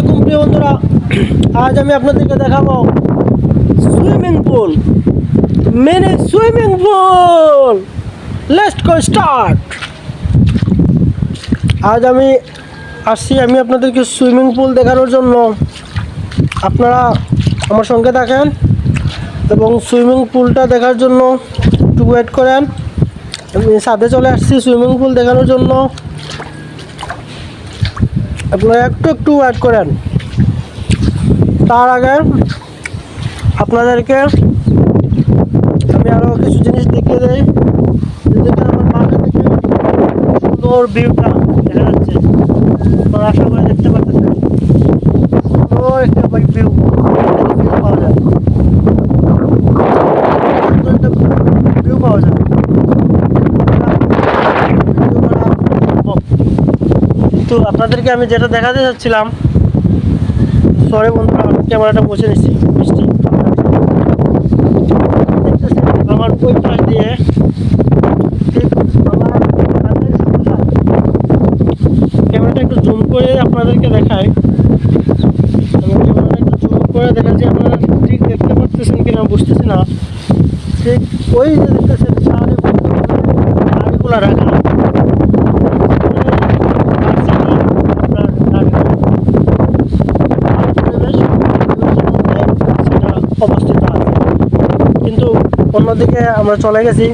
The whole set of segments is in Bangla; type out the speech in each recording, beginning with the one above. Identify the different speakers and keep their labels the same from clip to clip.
Speaker 1: আলাইকুম প্রিয় বন্ধুরা, আজ আমি আপনাদেরকে দেখাবো সুইমিং পুল মেনে সুইমিং পুল। লেস্ট গো স্টার্ট আজ আমি আসছি, আমি আপনাদেরকে সুইমিং পুল দেখানোর জন্য। আপনারা আমার সঙ্গে থাকেন এবং সুইমিং পুলটা দেখার জন্য একটু ওয়েট করেন। আমি সাথে চলে আসছি সুইমিং পুল দেখানোর জন্য। আপনারা একটু একটু ওয়েট করেন। তার আগে আপনাদেরকে আমি আরও কিছু জিনিস দেখিয়ে দিই। আমার সুন্দর ভিউটা দেখা যাচ্ছে। আশা করে দেখতে পাচ্ছেন। সুন্দর একটা ভিউ পাওয়া যায় সুন্দর একটা ভিউ পাওয়া যায় তো আপনাদেরকে আমি যেটা দেখাতে চাচ্ছিলাম সরি বন্ধুরা আমি ক্যামেরাটা মুছে নিচ্ছি দেখতেছেন আমার ওই পাশ দিয়ে। ক্যামেরাটা একটু জুম করে আপনাদেরকে দেখাই ক্যামেরাটা একটু জুম করে দেখাচ্ছি আপনারা ঠিক দেখতে পাচ্ছেন কিনা বুঝতেছি না ঠিক ওই যে দেখতেছেন সামনে গাড়িগুলো রাখা অবস্থিত আছে কিন্তু অন্যদিকে আমরা চলে গেছি।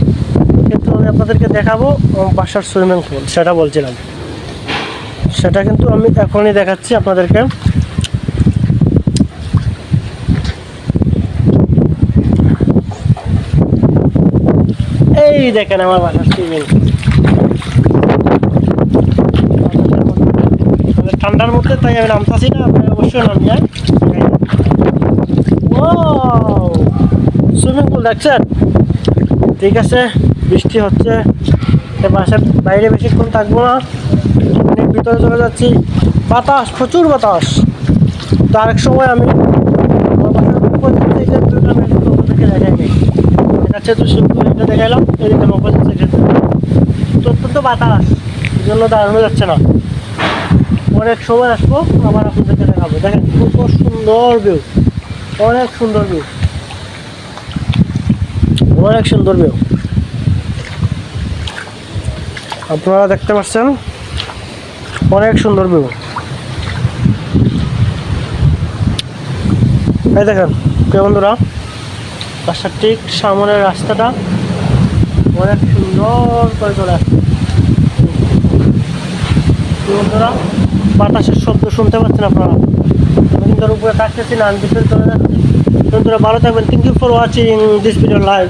Speaker 1: কিন্তু আমি আপনাদেরকে দেখাবো বাসার সুইমিং পুল। সেটা বলছিলাম। সেটা কিন্তু আমি এখনই দেখাচ্ছি আপনাদেরকে। এই দেখেন আমার বাসার সুইমিং ঠান্ডার মধ্যে তাই আমি নামতাছি না অবশ্যই নামি হ্যাঁ সুইমিং পুল দেখছেন ঠিক আছে, বৃষ্টি হচ্ছে। বাসার বাইরে বেশিক্ষণ থাকব না। অনেক ভিতরে চলে যাচ্ছি। বাতাস, প্রচুর বাতাস। তো আরেক সময় আমি তো বাতাস, এই জন্য যাচ্ছে না। অনেক সময় আসব, আবার আপনাদেরকে দেখাবো। দেখেন খুব সুন্দর ভিউ অনেক সুন্দর ভিউ অনেক সুন্দর ভিউ আপনারা দেখতে পাচ্ছেন? অনেক সুন্দর ভিউ এই দেখেন প্রিয় বন্ধুরা রাস্তার ঠিক সামনের রাস্তাটা অনেক সুন্দর করে চলে আসছে। বন্ধুরা বাতাসের শব্দ শুনতে পাচ্ছেন আপনারা? আমি কিন্তু উপরে থাকতেছি না আমি ভিতরে চলে যাচ্ছি বন্ধুরা ভালো থাকবেন। Thank you for watching this video live